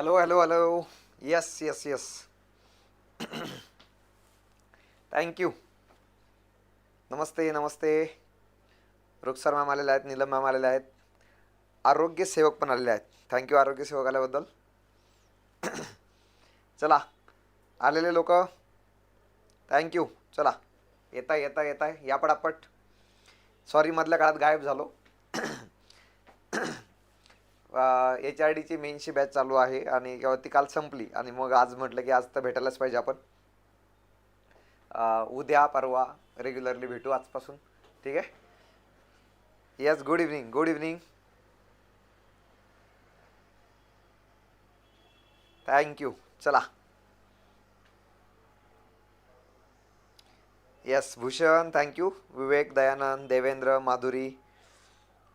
Hello hello hello yes yes yes thank you नमस्ते नमस्ते Rukhsar ma'am आलेले आहेत नीलम मॅम आलेले आहेत. आरोग्य सेवक पण आलेले आहेत. थँक्यू आरोग्य सेवक आल्याबद्दल. चला आलेले लोक. थँक्यू चला येता येता येता या पटापट. सॉरी मधल्या काळात गायब झालो. एच आर डीची मेनशी बॅच चालू आहे आणि किंवा ती काल संपली आणि मग आज म्हटलं की आज तर भेटायलाच पाहिजे आपण. उद्या परवा रेग्युलरली भेटू आजपासून. ठीक आहे? Yes good evening good evening thank you चला. Yes Bhushan thank you Vivek Dayanand Devendra Madhuri.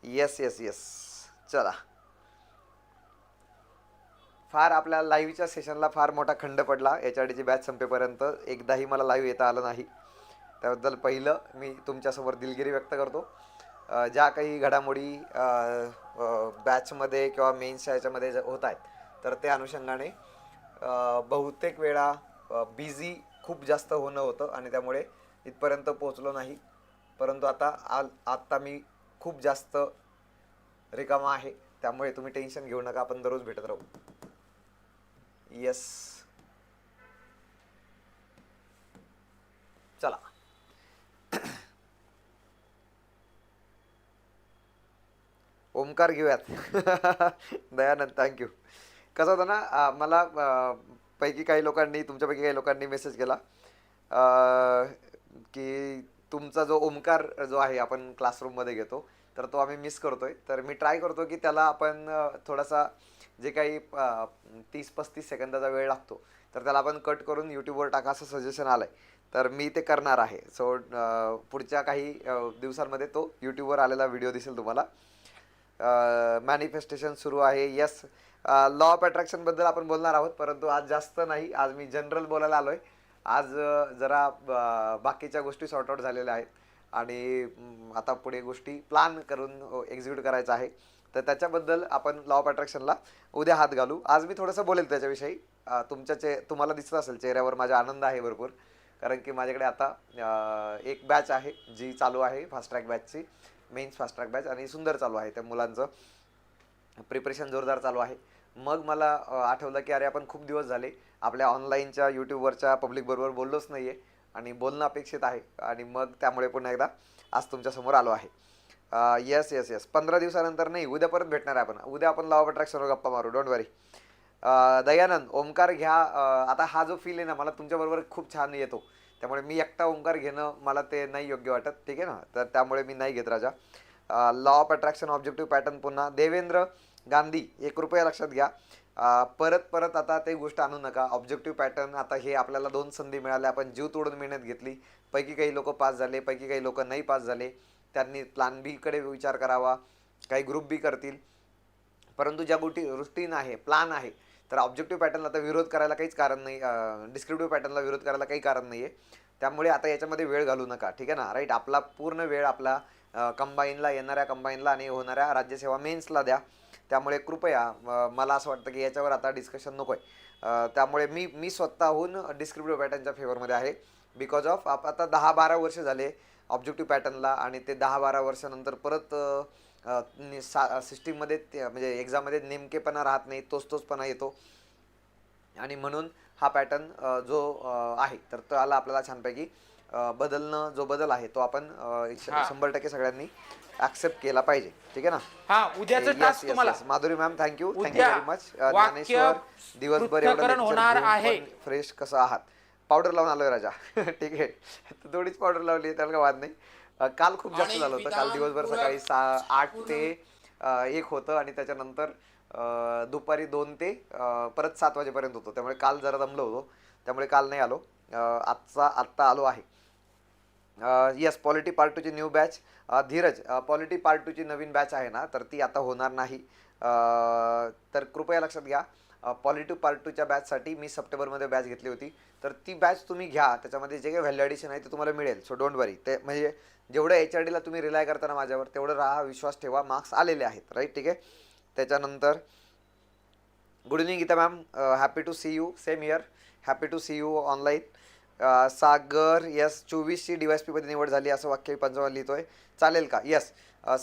Yes yes yes चला. फार आपल्या लाईव्हच्या सेशनला फार मोठा खंड पडला. एच आर डीची बॅच संपेपर्यंत एकदाही मला लाईव्ह येता आलं नाही. त्याबद्दल पहिलं मी तुमच्यासमोर दिलगिरी व्यक्त करतो. ज्या काही घडामोडी बॅचमध्ये किंवा मेन्सच्या याच्यामध्ये होत आहेत तर त्या अनुषंगाने बहुतेक वेळा बिझी खूप जास्त होणं होतं आणि त्यामुळे इथपर्यंत पोचलो नाही. परंतु आता आल आत्ता मी खूप जास्त रिकामा आहे. त्यामुळे तुम्ही टेन्शन घेऊ नका. आपण दररोज भेटत राहू. येस चला. ओमकार घेऊयात. दयानंद थँक्यू कसं होतं ना मला पैकी काही लोकांनी तुमच्यापैकी काही लोकांनी मेसेज केला की तुमचा जो ओमकार जो आहे आपण क्लासरूममध्ये घेतो तर तो आम्ही मिस करतोय. तर मी ट्राय करतो की त्याला आपण थोडासा जे काही तीस पस्तीस सेकंदाचा वेळ लागतो तर त्याला आपण कट करून यूट्यूबवर टाका असं सजेशन आलं आहे तर मी ते करणार आहे. सो पुढच्या काही दिवसांमध्ये तो यूट्यूबवर आलेला व्हिडिओ दिसेल तुम्हाला. मॅनिफेस्टेशन सुरू आहे. येस लॉ ऑफ अट्रॅक्शनबद्दल आपण बोलणार आहोत परंतु आज जास्त नाही. आज मी जनरल बोलायला आलो आहे आज जरा बाकीच्या गोष्टी सॉर्ट आउट झालेल्या आहेत. आणि आता पुढे गोष्टी प्लान करून एक्झिक्यूट करायचं आहे. तर त्याच्याबद्दल आपण लॉ ऑफ अट्रॅक्शनला उद्या हात घालू. आज मी थोडंसं बोलेल त्याच्याविषयी. तुमच्या चे तुम्हाला दिसत असेल चेहऱ्यावर माझा आनंद आहे भरपूर. कारण की माझ्याकडे आता एक बॅच आहे जी चालू आहे फास्ट ट्रॅक बॅचची मेन्स फास्ट ट्रॅक बॅच आणि सुंदर चालू आहे त्या मुलांचं. प्रिपरेशन जोरदार चालू आहे. मग मला आठवलं की अरे आपण खूप दिवस झाले आपल्या ऑनलाईनच्या यूट्यूबवरच्या पब्लिकबरोबर बोललोच नाही आहे आणि बोलणं अपेक्षित आहे. आणि मग त्यामुळे पुन्हा एकदा आज तुमच्यासमोर आलो आहे. येस येस येस पंधरा दिवसानंतर नाही उद्या परत भेटणार आहे आपण. उद्या आपण लॉ ऑफ अट्रॅक्शनवर गप्पा मारू don't worry uh, Dayanand Omkar घ्या. Uh, आता हा जो फील आहे ना मला तुमच्याबरोबर खूप छान येतो. त्यामुळे मी एकटा ओंकार घेणं मला ते नाही योग्य वाटत ठीक आहे ना? तर त्यामुळे मी नाही घेत राजा. Law of attraction objective pattern पुन्हा. देवेंद्र गांधी एक रुपया लक्षात घ्या. Uh, परत परत आता ते गोष्ट आणू नका. ऑब्जेक्टिव्ह पॅटर्न आता हे आपल्याला दोन संधी मिळाल्या आपण जीव तोडून मेहनत घेतली. पैकी काही लोक पास झाले पैकी काही लोक नाही पास झाले. त्यांनी प्लान बीकडे विचार करावा. काही ग्रुप बी करतील. परंतु ज्या गोष्टी रुटीन आहे प्लान आहे तर ऑब्जेक्टिव्ह पॅटर्नला आता विरोध करायला काहीच कारण नाही डिस्क्रिप्टिव्ह पॅटर्नला विरोध करायला काही कारण नाही आहे त्यामुळे आता याच्यामध्ये वेळ घालू नका ठीक आहे ना? राईट आपला पूर्ण वेळ आपला कंबाईनला येणाऱ्या कंबाईनला आणि होणाऱ्या राज्यसेवा मेन्सला द्या. त्यामुळे कृपया मला असं वाटतं की याच्यावर आता डिस्कशन नको आहे त्यामुळे मी मी स्वतःहून डिस्क्रिप्टिव्ह पॅटर्नच्या फेवरमध्ये आहे. बिकॉज ऑफ आप आता दहा बारा वर्ष झाले ऑब्जेक्टिव्ह पॅटर्नला आणि ते दहा बारा वर्षानंतर परत सा सिस्टीममध्ये म्हणजे एक्झाममध्ये नेमकेपणा राहत नाही तोच तोचपणा येतो. आणि म्हणून हा पॅटर्न जो आहे तर त्याला आपल्याला छानपैकी. बदलणं जो बदल आहे तो आपण. शंभर टक्के सगळ्यांनी ऍक्सेप्ट केला पाहिजे. ठीक आहे ना? हा उद्याचं टास्क तुम्हाला. Madhuri ma'am thank you thank you very much Dnyaneshwar दिवसभर एवढं होणार आहे. फ्रेश कसं आहात? पावडर लावून आलोय राजा. ठीक आहे. तर थोडीच पावडर लावली त्याला काय वाद नाही. काल खूप जास्त झालं होतं. काल दिवसभर सकाळी सा आठ ते एक होतं आणि त्याच्यानंतर दुपारी दोन ते परत सात वाजेपर्यंत होतो. त्यामुळे काल जरा दमलो होतो. त्यामुळे काल नाही आलो. आजचा आत्ता आलो आहे. Yes polity part टूची new batch Dheeraj polity part टूची नवीन बॅच आहे ना तर ती आता होणार नाही. तर कृपया लक्षात घ्या. पॉलिटिव्ह पार्ट टूच्या बॅचसाठी मी सप्टेंबरमध्ये बॅच घेतली होती. तर ती बॅच तुम्ही घ्या. त्याच्यामध्ये जे काही व्हॅल्युएडिशन आहे ते तुम्हाला मिळेल. सो डोंट वरी ते म्हणजे जेवढं एच आर डीला तुम्ही रिलाय करताना माझ्यावर तेवढं राहा विश्वास ठेवा. मार्क्स आलेले आहेत. राईट ठीक आहे? त्याच्यानंतर good evening Geeta ma'am happy to see you same year happy to see you online Sagar yes चोवीसची D Y S पीमध्ये निवड झाली. असं वाक्य पंचावन्न आहे चालेल का? यस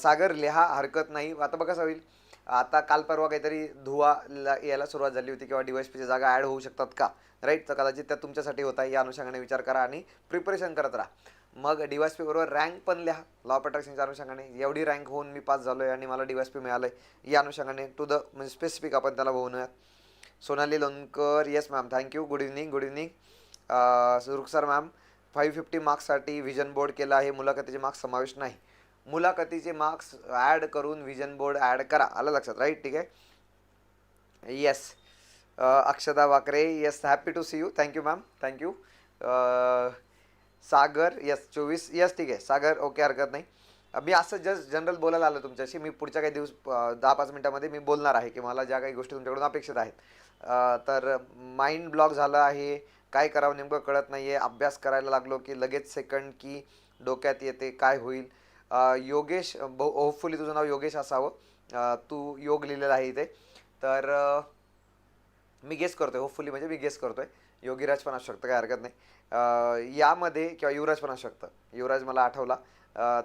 सागर लिहा हरकत नाही. आता बघा कसं होईल आता काल परवा काहीतरी धुवा यायला सुरुवात झाली होती किंवा डी वाय पीच्या जागा ॲड होऊ शकतात का? राईट तर कदाचित त्या तुमच्यासाठी होत आहे या अनुषंगाने विचार करा आणि प्रिपरेशन करत राहा. मग डी वाय एस पी बरोबर रँक पण लिहा. लॉ ऑफ अट्रॅक्शनच्या अनुषंगाने एवढी रँक होऊन मी पास झालो आहे आणि मला डी वाय एस पी मिळालं आहे या अनुषंगाने टू द म्हणजे स्पेसिफिक आपण त्याला होऊनूयात Sonali Lonkar yes ma'am thank you good evening good evening Rukhsar ma'am five fifty मार्क्ससाठी vision board केला आहे. मुलाखतीचे मार्क्स समावेश नाही. मुलाखतीचे मार्क्स ॲड करून व्हिजन बोर्ड ॲड करा. आलं लक्षात राईट ठीक आहे? Yes Akshada Wakare yes happy to see you thank you ma'am thank you Sagar yes चोवीस. येस ठीक आहे. सागर ओके हरकत नाही. मी असं जस्ट जनरल बोलायला आलो तुमच्याशी. मी पुढच्या काही दिवस दहा पाच मिनटामध्ये मी बोलणार आहे की मला ज्या काही गोष्टी तुमच्याकडून अपेक्षित आहेत. तर माइंड ब्लॉक झालं आहे. काय करावं नेमकं कळत नाही आहे अभ्यास करायला लागलो की लगेच सेकंड की डोक्यात येते काय होईल? योगेश होपफुली तुझं नाव योगेश असावं. तू योग लिहिलेलं आहे इथे. तर मी गेस करतोय होपफुली म्हणजे मी गेस करतोय. योगीराज पण असू शकतं काय हरकत नाही. यामध्ये किंवा युवराज पण असू शकतं. युवराज मला आठवला.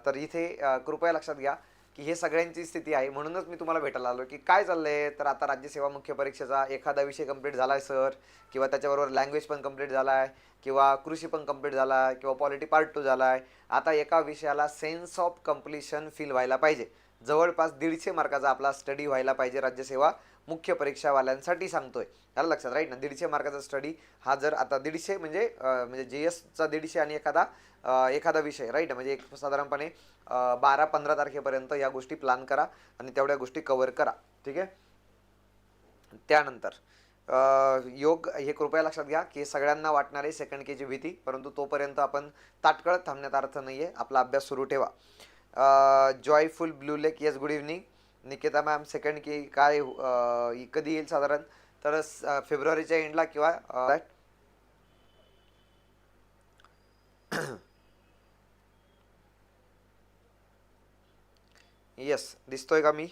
तर इथे कृपया लक्षात घ्या. की हे सगळ्यांची स्थिती आहे. म्हणूनच मी तुम्हाला भेटायला आलो की काय चाललं आहे तर आता राज्यसेवा मुख्य परीक्षेचा एखादा विषय कंप्लीट झाला आहे सर किंवा त्याच्याबरोबर लँग्वेज पण कंप्लीट झाला आहे किंवा कृषी पण कंप्लीट झाला आहे किंवा पॉलिटी पार्ट टू झाला आहे आता एका विषयाला सेन्स ऑफ कम्प्लिशन फील व्हायला पाहिजे. जवळपास दीडशे मार्काचा आपला स्टडी व्हायला पाहिजे राज्यसेवा मुख्य परीक्षावाल्यांसाठी सांगतोय. त्याला लक्षात राईट ना दीडशे मार्काचा स्टडी हा जर आता दीडशे म्हणजे म्हणजे जे एसचा दीडशे आणि एखादा एखादा विषय राईट म्हणजे एक साधारणपणे बारा पंधरा तारखेपर्यंत या गोष्टी प्लॅन करा आणि तेवढ्या गोष्टी कव्हर करा. ठीक आहे? त्यानंतर योग हे कृपया लक्षात घ्या की सगळ्यांना वाटणारे सेकंड केची भीती परंतु तोपर्यंत आपण ताटकळत थांबण्यात अर्थ नाही आहे आपला अभ्यास सुरू ठेवा. Joyful blue lake yes good evening Nikita ma'am second की काय कधी येईल साधारण? तर फेब्रुवारीच्या एंडला किंवा येस दिसतोय का मी?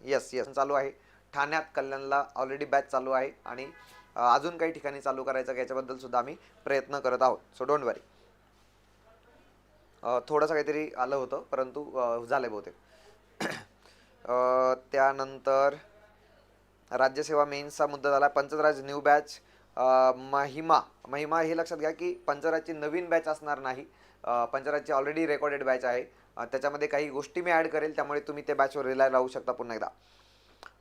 येस येस चालू आहे. ठाण्यात कल्याणला ऑलरेडी बॅच चालू आहे आणि अजून काही ठिकाणी चालू करायचं का याच्याबद्दल सुद्धा आम्ही प्रयत्न करत आहोत. सो डोंट वरी थोडंसं काहीतरी आलं होतं परंतु अ, झालंय बहुतेक. त्यानंतर राज्यसेवा मेन्सचा मुद्दा झाला. पंचराज न्यू बॅच महिमा महिमा हे लक्षात घ्या की पंचराजची नवीन बॅच असणार नाही. पंचराजची ऑलरेडी रेकॉर्डेड बॅच आहे. त्याच्यामध्ये काही गोष्टी मी ॲड करेल त्यामुळे तुम्ही ते बॅचवर रिलाय राहू शकता पुन्हा एकदा.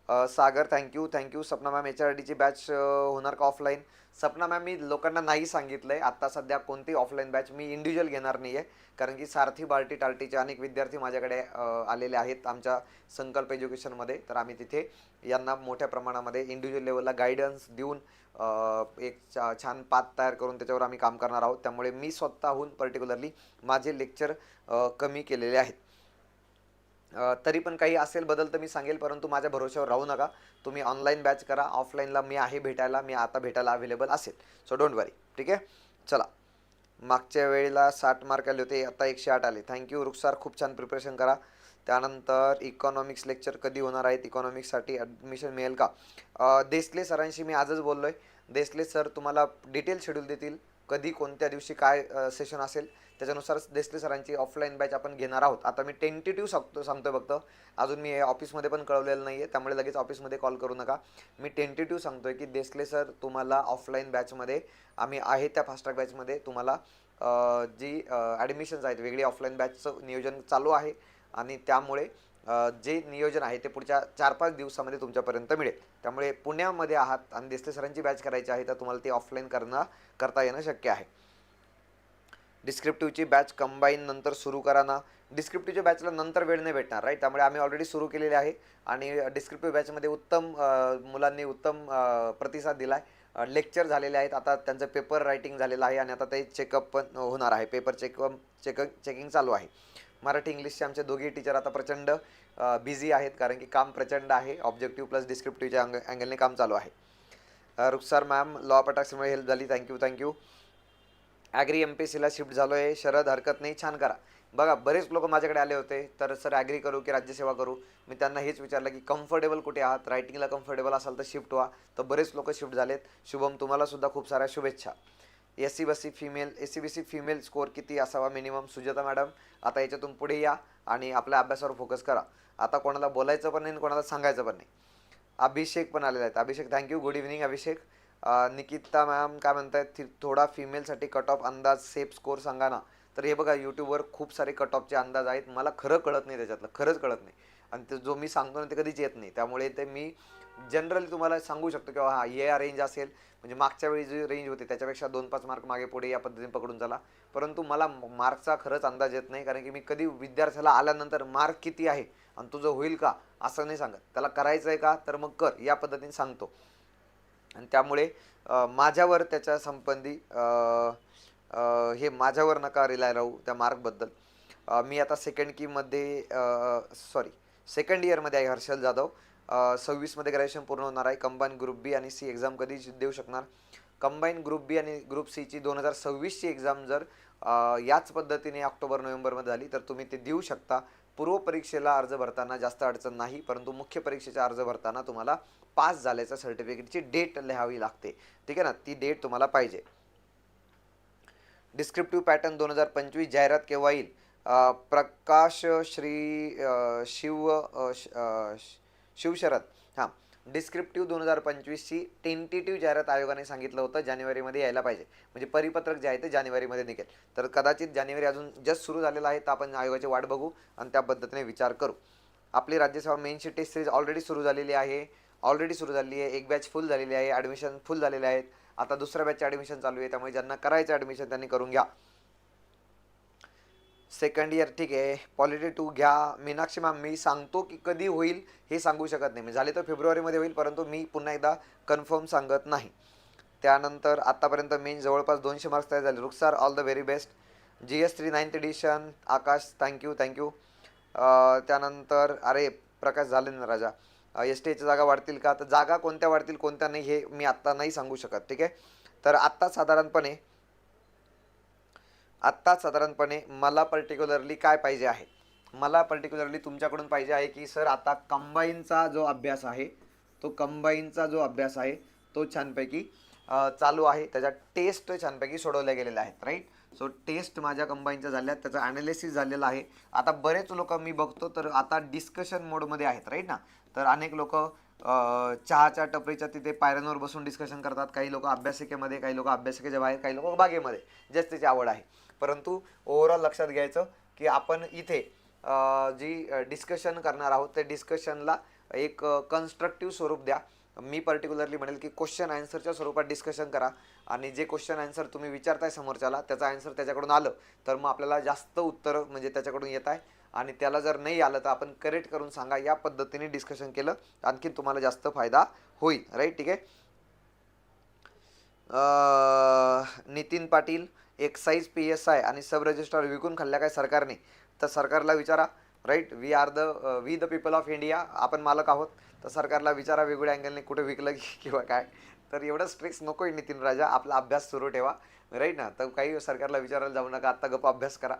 Sagar thank you thank you Sapna ma'am H R डीची batch होणार का ऑफलाईन सपना मॅम मी लोकांना नाही सांगितलं आहे आत्ता सध्या कोणती ऑफलाईन बॅच मी इंडिव्हिज्युअल घेणार नाही आहे कारण की सारथी बार्टी टाल्टीचे अनेक विद्यार्थी माझ्याकडे आलेले आहेत आमच्या संकल्प एज्युकेशनमध्ये तर आम्ही तिथे यांना मोठ्या प्रमाणामध्ये इंडिव्हिज्युअल लेवलला गायडन्स देऊन एक छा छान पात तयार करून त्याच्यावर आम्ही काम करणार आहोत. त्यामुळे मी स्वतःहून पर्टिक्युलरली माझे लेक्चर कमी केलेले आहेत. तरी पण काही असेल बदल तर मी सांगेल परंतु माझ्या भरोश्यावर राहू नका. तुम्ही ऑनलाईन बॅच करा ऑफलाईनला मी आहे भेटायला मी आता भेटायला अवेलेबल असेल. सो डोंट वरी ठीक आहे? चला. मागच्या वेळेला साठ मार्क आले होते आता एकशे आठ आले. थँक्यू रुखसार खूप छान प्रिपरेशन करा. त्यानंतर इकॉनॉमिक्स लेक्चर कधी होणार आहेत? इकॉनॉमिक्ससाठी ॲडमिशन मिळेल का? देसले सरांशी मी आजच बोललो आहे देसले सर तुम्हाला डिटेल शेड्यूल देतील. कधी कोणत्या दिवशी काय सेशन असेल त्याच्यानुसार देसले सरांची ऑफलाईन बॅच आपण घेणार आहोत. आता मी टेंटेटिव्ह सांगतो सांगतोय फक्त. अजून मी हे ऑफिसमध्ये पण कळवलेलं नाही आहे त्यामुळे लगेच ऑफिसमध्ये कॉल करू नका. मी टेंटेटिव्ह सांगतोय की देसले सर तुम्हाला ऑफलाईन बॅचमध्ये आम्ही आहे त्या फास्ट्रॅक बॅचमध्ये तुम्हाला जी ॲडमिशन्स आहेत वेगळी ऑफलाईन बॅचचं नियोजन चालू आहे. आणि त्यामुळे जे नियोजन आहे ते पुढच्या चार पाच दिवसामध्ये तुमच्यापर्यंत मिळेल. त्यामुळे पुण्यामध्ये आहात आणि देसले सरांची बॅच करायची आहे तर तुम्हाला ती ऑफलाईन करणं करता येणं शक्य आहे. डिस्क्रिप्टिव्हची बॅच कंबाईन नंतर सुरू करा ना. डिस्क्रिप्टिव्हच्या बॅचला नंतर वेळ नाही भेटणार राईट त्यामुळे आम्ही ऑलरेडी सुरू केलेले आहे आणि डिस्क्रिप्टिव्ह बॅचमध्ये उत्तम मुलांनी उत्तम प्रतिसाद दिला आहे लेक्चर झालेले आहेत. आता त्यांचं पेपर रायटिंग झालेलं आहे आणि आता ते चेकअप पण होणार आहे. पेपर चेकअप चेक चेकिंग चालू आहे. मराठी इंग्लिशचे आमचे दोघे टीचर आता प्रचंड बिझी आहेत. कारण की काम प्रचंड आहे. ऑब्जेक्टिव्ह प्लस डिस्क्रिप्टिव्हच्या अँग अँगलने काम चालू आहे. रुखसार मॅम लॉ पटाक्समुळे हेल्प झाली. Thank you thank you agri M P S सीला शिफ्ट झालो आहे शरद हरकत नाही. छान करा. बघा बरेच लोक माझ्याकडे आले होते. तर सर ॲग्री करू की राज्यसेवा करू? मी त्यांना हेच विचारलं की कम्फर्टेबल कुठे आहात? रायटिंगला कम्फर्टेबल असाल तर शिफ्ट व्हा. तर बरेच लोक शिफ्ट झालेत. शुभम तुम्हाला सुद्धा खूप साऱ्या शुभेच्छा. एस सी बस C female S C B C female score किती असावा मिनिमम सुजाता मॅडम आता याच्यातून पुढे या आणि आपल्या अभ्यासावर फोकस करा. आता कोणाला बोलायचं पण नाही आणि कोणाला सांगायचं पण नाही. अभिषेक पण आलेला आहेत. Abhishek thank you good evening Abhishek. Nikita ma'am काय म्हणतायत? थि- थोडा फिमेलसाठी कट ऑफ अंदाज सेफ स्कोर सांगा ना. तर हे बघा यूट्यूबवर खूप सारे कट ऑफचे अंदाज आहेत. मला खरं कळत नाही त्याच्यातलं. खरंच कळत नाही. आणि ते जो मी सांगतो ना ते कधीच येत नाही. त्यामुळे ते मी जनरली तुम्हाला सांगू शकतो की हा हे रेंज असेल. म्हणजे मागच्या वेळी जी रेंज होती त्याच्यापेक्षा दोन पाच मार्क मागे पुढे या पद्धतीने पकडून चला. परंतु मला मार्कचा खरंच अंदाज येत नाही कारण की मी कधी विद्यार्थ्याला आल्यानंतर मार्क किती आहे आणि तुझं होईल का असं नाही सांगत. त्याला करायचं आहे का तर मग कर या पद्धतीने सांगतो. आणि त्यामुळे माझ्यावर त्याच्या संबंधी हे माझ्यावर नका रिलाय राहू त्या मार्कबद्दल मी आता सेकंड कीमध्ये सॉरी सेकंड इयरमध्ये आहे हर्षल जाधव. सव्वीसमध्ये ग्रॅज्युएशन पूर्ण होणार आहे. कंबाईन ग्रुप बी आणि सी एक्झाम कधी देऊ शकणार. कंबाईन ग्रुप बी आणि ग्रुप सीची दोन हजार सव्वीसची एक्झाम जर याच पद्धतीने ऑक्टोबर नोव्हेंबरमध्ये झाली तर तुम्ही ते देऊ शकता. पूर्व परीक्षेला अर्ज भरताना जास्त अडचण नाही परंतु मुख्य परीक्षेचा अर्ज भरताना तुम्हाला पास झाल्याचं सर्टिफिकेटची डेट लिहावी लागते. ठीक आहे ना? ती डेट तुम्हाला पाहिजे. डिस्क्रिप्टिव्ह पॅटर्न दोन हजार पंचवीस जाहिरात केव्हा येईल? प्रकाश श्री शिव श- शिवशरद हां. डिस्क्रिप्टिव्ह दोन हजार पंचवीसची टेंटेटिव्ह जाहिरात आयोगाने सांगितलं होतं जानेवारीमध्ये यायला पाहिजे. म्हणजे परिपत्रक जे आहे ते जानेवारीमध्ये निघेल. तर कदाचित जानेवारी अजून जस्ट सुरू झालेलं आहे तर आपण आयोगाची वाट बघू आणि त्या पद्धतीने विचार करू. आपली राज्यसभा मेनची टेस्ट सिरीज ऑलरेडी सुरू झालेली आहे. ऑलरेडी सुरू झालेली आहे. एक बॅच फुल झालेली आहे. ॲडमिशन फुल झालेले आहेत. आता दुसऱ्या बॅचचे ॲडमिशन चालू आहे. त्यामुळे ज्यांना करायचं ॲडमिशन त्यांनी करून घ्या. सेकंड इयर ठीक आहे. पॉलिटी टू घ्या. मीनाक्षी मॅम मी सांगतो की कधी होईल हे सांगू शकत नाही. मी झाले तर फेब्रुवारीमध्ये होईल परंतु मी पुन्हा एकदा कन्फर्म सांगत नाही. त्यानंतर आत्तापर्यंत मेन जवळपास दोनशे मार्क्स तयार झाले. Rukhsar all the very best G S three ninth edition Akash thank you thank you त्यानंतर अरे प्रकाश झाले ना राजा. एस टी एच्या जागा वाढतील का? तर जागा कोणत्या वाढतील कोणत्या नाही हे मी आत्ता नाही सांगू शकत ठीक आहे? तर आत्ता साधारणपणे आत्ता साधारणपणे मला पर्टिक्युलरली काय पाहिजे आहे? मला पर्टिक्युलरली तुमच्याकडून पाहिजे आहे की सर आता कंबाईनचा जो अभ्यास आहे तो कंबाईनचा जो अभ्यास आहे तो छानपैकी चालू आहे. त्याच्या टेस्ट छानपैकी सोडवल्या गेलेल्या आहेत. राईट सो टेस्ट माझ्या कंबाईनच्या झाल्या त्याचं ॲनालिसिस झालेलं आहे. आता बरेच लोक मी बघतो तर आता डिस्कशन मोडमध्ये आहेत. राईट ना? तर अनेक लोक चहाच्या टपरीच्या तिथे पायऱ्यांवर बसून डिस्कशन करतात. काही लोक अभ्यासिकेमध्ये काही लोक अभ्यासिकेच्या बाहेर काही लोक बागेमध्ये ज्याच त्याची आवड आहे. परंतु ओव्हरऑल लक्षात घ्यायचं की आपण इथे जी डिस्कशन करणार आहोत त्या डिस्कशनला एक कन्स्ट्रक्टिव्ह स्वरूप द्या. मी पर्टिक्युलरली म्हणेल की क्वेश्चन आन्सरच्या स्वरूपात डिस्कशन करा. आणि जे क्वेश्चन आन्सर तुम्ही विचारताय समोरच्याला त्याचं आन्सर त्याच्याकडून आलं तर मग आपल्याला जास्त उत्तरं म्हणजे त्याच्याकडून येत आहे. आणि त्याला जर नाही आलं तर आपण करेक्ट करून सांगा. या पद्धतीने डिस्कशन केलं आणखी तुम्हाला जास्त फायदा होईल. राईट ठीक आहे? Nitin Patil excise P S I आणि सब रजिस्ट्रार विकून खाल्ल्या काय सरकारने? तर सरकारला विचारा right we are the we the people of India आपण मालक आहोत. तर सरकारला विचारा वेगवेगळ्या अँगलने कुठे विकलं की किंवा काय. तर एवढं स्ट्रेस नको आहे नितीन राजा आपला अभ्यास सुरू ठेवा. राईट ना? तर काही सरकारला विचारायला जाऊ नका आत्ता गप्प अभ्यास करा.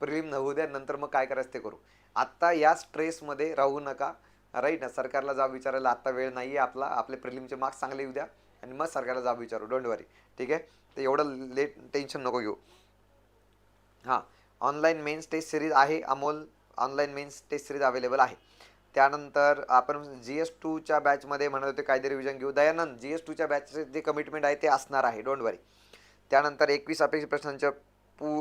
प्रिलिम होऊ द्या नंतर मग काय करायचं ते करू. आत्ता या स्ट्रेसमध्ये राहू नका. राईट ना? सरकारला जाब विचारायला आत्ता वेळ नाही आहे आपला. आपले प्रिलिमचे मार्क्स चांगले येऊ द्या. आणि मग सरकारला जाब विचारू. डोंट वरी ठीक आहे? तर एवढं लेट टेन्शन नको घेऊ. हां ऑनलाईन मेन्स टेस्ट सिरीज आहे Amol. Online mains test series available आहे. त्यानंतर आपण जी एस टूच्या बॅचमध्ये म्हणत होते कायदे रिव्हिजन घेऊ. दयानंद जी एस टूच्या बॅचचे जे कमिटमेंट आहे ते असणार आहे. डोंट वरी त्यानंतर एकवीस अपेक्षित प्रश्नांच्या पू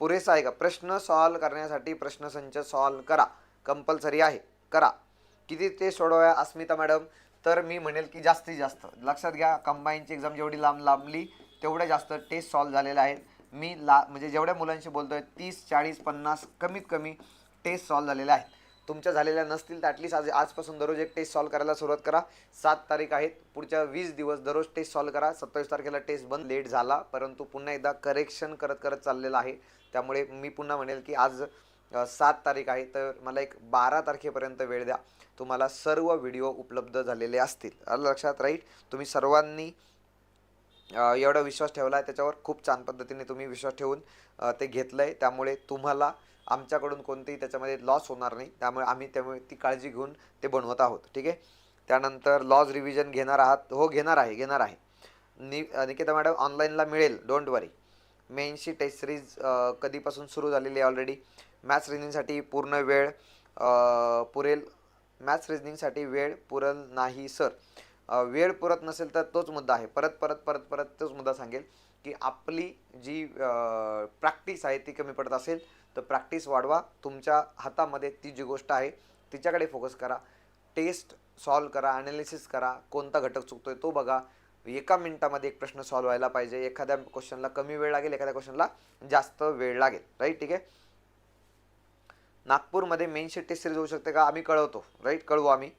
पुरेसा आहे का? प्रश्न सॉल्व करण्यासाठी प्रश्नसंच सॉल्व करा. कंपल्सरी आहे. करा. किती ते सोडवाया अस्मिता मॅडम? तर मी म्हणेल की जास्तीत जास्त. लक्षात घ्या कंबाईनची एक्झाम जेवढी लांब लांबली तेवढ्या जास्त टेस्ट सॉल्व झालेल्या आहेत. मी ला म्हणजे जेवढ्या मुलांशी बोलतो आहे तीस चाळीस पन्नास कमीत कमी टेस्ट सॉल्व झालेल्या आहेत. तुमच्या झालेल्या नसतील तर ॲटलीस्ट आज आजपासून दररोज एक टेस्ट सॉल्व करायला सुरुवात करा. सात तारीख आहेत पुढच्या वीस दिवस दररोज टेस्ट सॉल्व करा. सत्तावीस तारखेला टेस्ट बंद लेट झाला परंतु पुन्हा एकदा करेक्शन करत करत चाललेलं आहे. त्यामुळे मी पुन्हा म्हणेल की आज सात तारीख आहे तर मला एक बारा तारखेपर्यंत वेळ द्या. तुम्हाला सर्व व्हिडिओ उपलब्ध झालेले असतील. आलं लक्षात राईट तुम्ही सर्वांनी एवढा विश्वास ठेवला आहे त्याच्यावर खूप छान पद्धतीने तुम्ही विश्वास ठेवून ते घेतलं आहे त्यामुळे तुम्हाला आमच्याकडून कोणतेही त्याच्यामध्ये लॉस होणार नाही. त्यामुळे आम्ही त्यामुळे ती काळजी घेऊन ते बनवत आहोत ठीक आहे? त्यानंतर लॉज रिव्हिजन घेणार आहात. हो घेणार आहे घेणार आहे. नि निकिता मॅडम ऑनलाईनला मिळेल. डोंट वरी मेन्सची टेस्ट सिरीज कधीपासून सुरू झालेली आहे ऑलरेडी मॅथ्स रिनिंगसाठी पूर्ण वेळ पुरेल. मॅथ्स रिजनिंगसाठी वेळ पुरल नाही सर वेळ पुरत नसेल तर तोच मुद्दा आहे. परत परत परत परत तोच मुद्दा सांगेल की आपली जी प्रॅक्टिस आहे ती कमी पडत असेल तर प्रॅक्टिस वाढवा. तुमच्या हातामध्ये ती जी गोष्ट आहे तिच्याकडे फोकस करा. टेस्ट सॉल्व करा ॲनालिसिस करा. कोणता घटक चुकतो आहे तो बघा. एका मिनटामध्ये एक प्रश्न सॉल्व व्हायला पाहिजे. एखाद्या क्वेश्चनला कमी वेळ लागेल एखाद्या क्वेश्चनला जास्त वेळ लागेल. राईट ठीक आहे? नागपूरमध्ये मेन शीट टेस्ट सिरीज होऊ शकते का? आम्ही कळवतो राईट कळवू आम्ही.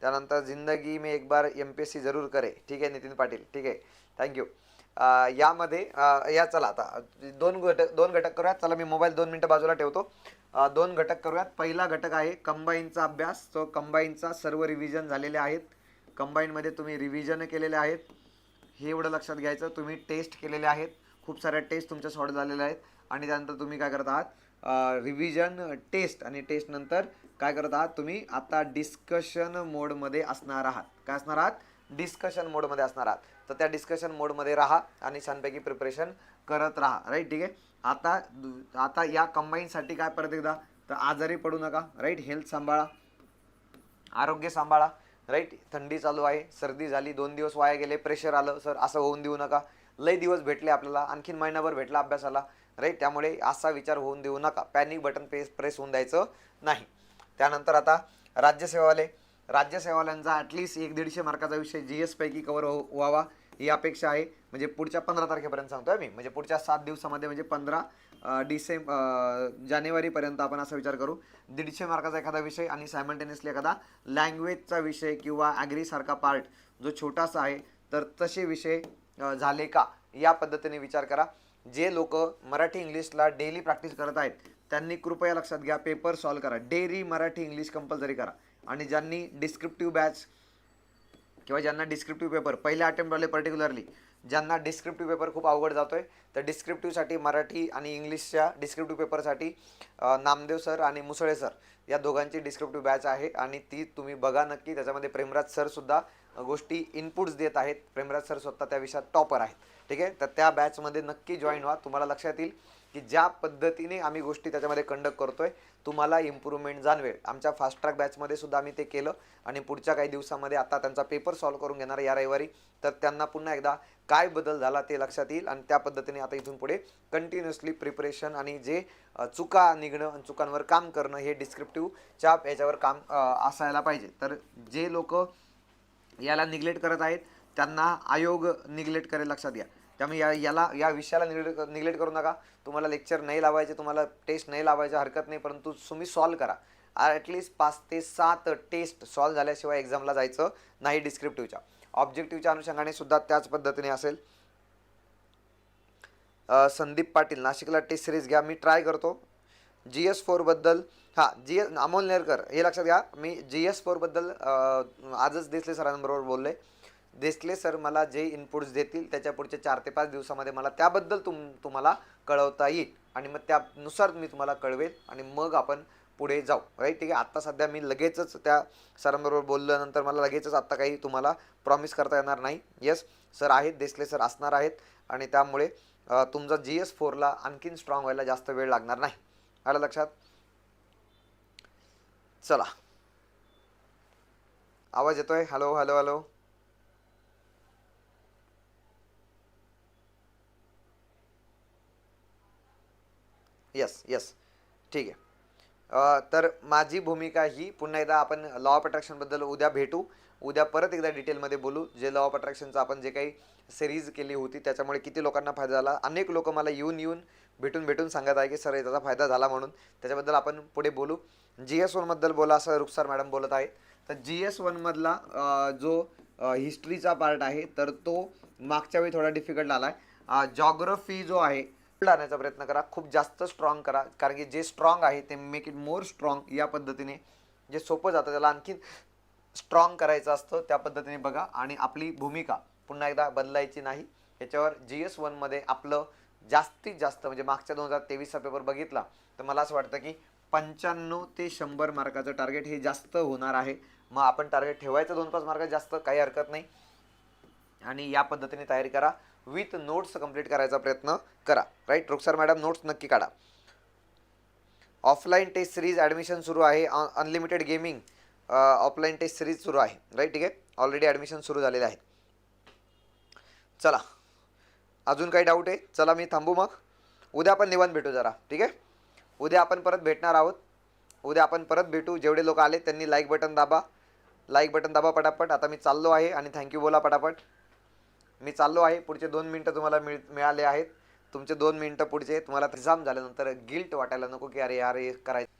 त्यानंतर जिंदगी मी एक बार एम पी एस सी जरूर करे ठीक आहे नितीन पाटील. ठीक आहे. थँक्यू यामध्ये या चला आता. दोन घटक दोन घटक करूयात. चला मी मोबाईल दोन मिनटं बाजूला ठेवतो. दोन घटक करूयात. पहिला घटक आहे कंबाईनचा अभ्यास. तो कंबाईनचा सर्व रिव्हिजन झालेले आहेत. कंबाईनमध्ये तुम्ही रिव्हिजन केलेले आहेत. हे एवढं लक्षात घ्यायचं. तुम्ही टेस्ट केलेले आहेत. खूप साऱ्या टेस्ट तुमच्या सॉल्व झालेल्या आहेत. आणि त्यानंतर तुम्ही काय करत आहात? रिव्हिजन टेस्ट आणि टेस्टनंतर काय करत आहात तुम्ही? आता डिस्कशन मोडमध्ये असणार आहात. काय असणार आहात? डिस्कशन मोडमध्ये असणार आहात. तर त्या डिस्कशन मोडमध्ये राहा आणि छानपैकी प्रिपरेशन करत राहा. राईट ठीक आहे? आता आता या कंबाईनसाठी काय परत एकदा? तर आजारी पडू नका. राईट हेल्थ सांभाळा. आरोग्य सांभाळा. राईट थंडी चालू आहे. सर्दी झाली. दोन दिवस वाया गेले. प्रेशर आलं. सर असं होऊन देऊ नका. लय दिवस भेटले आपल्याला. आणखीन महिनाभर भेटला अभ्यासाला. राईट? त्यामुळे असा विचार होऊन देऊ नका. पॅनिक बटन प्रेस प्रेस होऊन द्यायचं नाही. त्यानंतर आता राज्यसेवावाले. राज्यसेवाल्यांचा ॲटलिस्ट एक दीडशे मार्काचा विषय जी एस पैकी कवर हो व्हावा ही अपेक्षा आहे. म्हणजे पुढच्या पंधरा तारखेपर्यंत सांगतोय मी. म्हणजे पुढच्या सात दिवसामध्ये म्हणजे पंधरा डिसेंब जानेवारीपर्यंत आपण असा विचार करू. दीडशे मार्काचा एखादा विषय आणि सायमल्टेनियसली एखादा लँग्वेजचा विषय किंवा ॲग्रीसारखा पार्ट जो छोटासा आहे तर तसे विषय झाले का? या पद्धतीने विचार करा. जे लोक मराठी इंग्लिशला डेली प्रॅक्टिस करत आहेत त्यांनी कृपया लक्षात घ्या पेपर सॉल्व करा. डेली मराठी इंग्लिश कंपल्सरी करा. आणि ज्यांनी डिस्क्रिप्टिव्ह बॅच किंवा ज्यांना डिस्क्रिप्टिव्ह पेपर पहिल्या अटेम्प्टवाले पर्टिक्युलरली ज्यांना डिस्क्रिप्टिव्ह पेपर खूप अवघड आहे तर डिस्क्रिप्टिव्हसाठी मराठी आणि इंग्लिशच्या डिस्क्रिप्टिव्ह पेपरसाठी नामदेव सर आणि मुसळे सर या दोघांची डिस्क्रिप्टिव्ह बॅच आहे. आणि ती तुम्ही बघा नक्की. त्याच्यामध्ये प्रेमराज सरसुद्धा गोष्टी इनपुट्स देत आहेत. प्रेमराज सर स्वतः त्या विषयात टॉपर आहेत. ठीक आहे? तर त्या बॅचमध्ये नक्की जॉईन व्हा. तुम्हाला लक्षात येईल की ज्या पद्धतीने आम्ही गोष्टी त्याच्यामध्ये कंडक्ट करतोय तुम्हाला इम्प्रूव्हमेंट जाणवेल. आमच्या फास्ट ट्रॅक बॅचमध्ये सुद्धा आम्ही ते केलं आणि पुढच्या काही दिवसामध्ये आता त्यांचा पेपर सॉल्व करून घेणार या रविवारी. तर त्यांना पुन्हा एकदा काय बदल झाला ते लक्षात येईल आणि त्या पद्धतीने आता इथून पुढे कंटिन्युअसली प्रिपरेशन आणि जे चुका निघणं आणि चुकांवर काम करणं हे डिस्क्रिप्टिव्हच्या याच्यावर काम असायला पाहिजे. तर जे लोक याला निग्लेक्ट करत आहेत. त्यांना आयोग निग्लेक्ट करेल लक्षात घ्या. त्यामुळे या याला या विषयाला निग्लेक्ट निग्लेक्ट करू नका. तुम्हाला लेक्चर नाही लावायचे तुम्हाला टेस्ट नाही लावायचे हरकत नाही परंतु तुम्ही सॉल्व करा. ॲटलिस्ट पाच ते सात टेस्ट सॉल्व झाल्याशिवाय एक्झामला जायचं नाही डिस्क्रिप्टिव्हच्या ऑब्जेक्टिव्हच्या अनुषंगाने सुद्धा त्याच पद्धतीने असेल. संदीप पाटील नाशिकला टेस्ट सिरीज घ्या. मी ट्राय करतो. जी एस फोरबद्दल हां जी एस अमोल नेरकर हे लक्षात घ्या मी जी एस फोरबद्दल आजच देसले सरांबरोबर बोलले. देसले सर मला जे इनपुट्स देतील त्याच्या पुढच्या चार ते पाच दिवसामध्ये मला त्याबद्दल तुम तुम्हाला कळवता येईल. आणि मग त्यानुसार मी तुम्हाला कळवेल आणि मग आपण पुढे जाऊ. राईट ठीक आहे? आत्ता सध्या मी लगेचच त्या सरांबरोबर बोलल्यानंतर मला लगेचच आत्ता काही तुम्हाला प्रॉमिस करता येणार नाही. येस सर आहेत देसले सर असणार आहेत. आणि त्यामुळे तुमचा जी एस फोरला आणखीन स्ट्रॉंग व्हायला जास्त वेळ लागणार नाही. आलं लक्षात? चला. आवाज येतोय? Hello hello hello. Yes yes ठीक आहे. तर माझी भूमिका ही पुन्हा एकदा आपण लॉ ऑफ अट्रॅक्शनबद्दल उद्या भेटू. उद्या परत एकदा डिटेलमध्ये बोलू. जे लॉ ऑफ अट्रॅक्शनचं आपण जे काही सिरीज केली होती त्याच्यामुळे किती लोकांना फायदा झाला? अनेक लोक मला येऊन येऊन भेटून भेटून सांगत आहे की सर त्याचा फायदा झाला म्हणून. त्याच्याबद्दल आपण पुढे बोलू. जी एस वनबद्दल बोला असं रुखसार मॅडम बोलत आहे तर जी एस वनमधला जो हिस्ट्रीचा पार्ट आहे तर तो मागच्या वेळी थोडा डिफिकल्ट आला आहे जॉग्रफी जो आहे आणण्याचा प्रयत्न करा. खूप जास्त स्ट्रॉंग करा. कारण की जे स्ट्रॉंग आहे ते मेक इट मोर स्ट्रॉंग या पद्धतीने. जे सोपं जातं त्याला आणखीन स्ट्रॉंग करायचं असतं त्या पद्धतीने बघा. आणि आपली भूमिका पुन्हा एकदा बदलायची नाही. याच्यावर जी एस वनमध्ये आपलं जास्तीत जास्त म्हणजे मागच्या दोन हजार तेवीसचा पेपर बघितला तर मला असं वाटतं की पंच्याण्णव ते शंभर मार्काचं टार्गेट हे जास्त होणार आहे. मग आपण टार्गेट ठेवायचं दोन पाच मार्क जास्त काही हरकत नाही. आणि या पद्धतीने तयारी करा. विथ नोट्स कंप्लीट करायचा प्रयत्न करा. राईट रुखसर मॅडम नोट्स नक्की काढा. ऑफलाईन टेस्ट सिरीज ॲडमिशन सुरू आहे. Unlimited gaming offline test series सुरू आहे. राईट ठीक आहे? ऑलरेडी ॲडमिशन सुरू झालेले आहे चला. अजून काही डाऊट आहे चला मी थांबू मग. उद्या आपण निवांत भेटू जरा ठीक आहे? उद्या आपण परत भेटणार आहोत. उद्या आपण परत भेटू जेवढे लोक आले त्यांनी लाईक बटन दाबा. लाईक बटन दाबा पटापट. आता मी चाललो आहे आणि थँक्यू बोला पटापट. मी चाललो आहे पुढचे दोन मिनटं तुम्हाला मिळ मिळाले आहेत. तुमचे दोन मिनटं पुढचे तुम्हाला एक्झाम झाल्यानंतर गिल्ट वाटायला नको की अरे यार हे करायचं.